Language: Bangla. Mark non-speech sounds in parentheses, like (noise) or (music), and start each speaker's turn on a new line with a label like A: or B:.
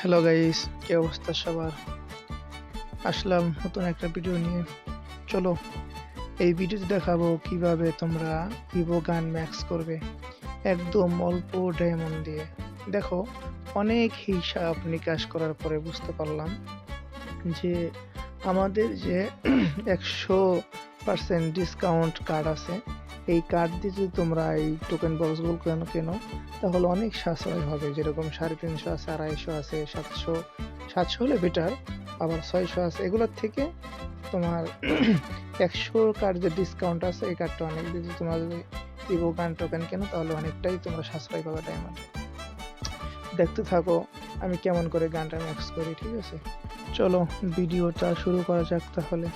A: হ্যালো গাইস কি অবস্থা সবার? আসলাম নতুন একটা ভিডিও নিয়ে। চলো, এই ভিডিওতে দেখাবো কীভাবে তোমরা ভিভো গান ম্যাক্স করবে। একদম অল্প ডায়মন্ড দিয়ে। দেখো, অনেক হিসাব নিকাশ করার পরে বুঝতে পারলাম যে আমাদের যে (clears throat) একশো পার্সেন্ট ডিসকাউন্ট কার্ড আছে এই কার্ড দিয়ে যদি তোমরা এই টোকেন বক্সগুলো কেন কেনো, তাহলে অনেক সাশ্রয় হবে। যেরকম সাড়ে তিনশো আছে, আড়াইশো আছে, সাতশো সাতশো হলে বেটার আবার ছয়শো আছে। এগুলোর থেকে তোমার (clears throat) একশো কার্ড যে ডিসকাউন্ট আছে, এই কার্ডটা অনেক যদি তোমরা যদি ইভো গান টোকেন কেনো, তাহলে অনেকটাই তোমরা সাশ্রয় পাবে ডায়মন্ড দেখতে থাকো আমি কেমন করে গানটা ম্যাক্স করি, ঠিক আছে? চলো, ভিডিওটা শুরু করা যাক তাহলে।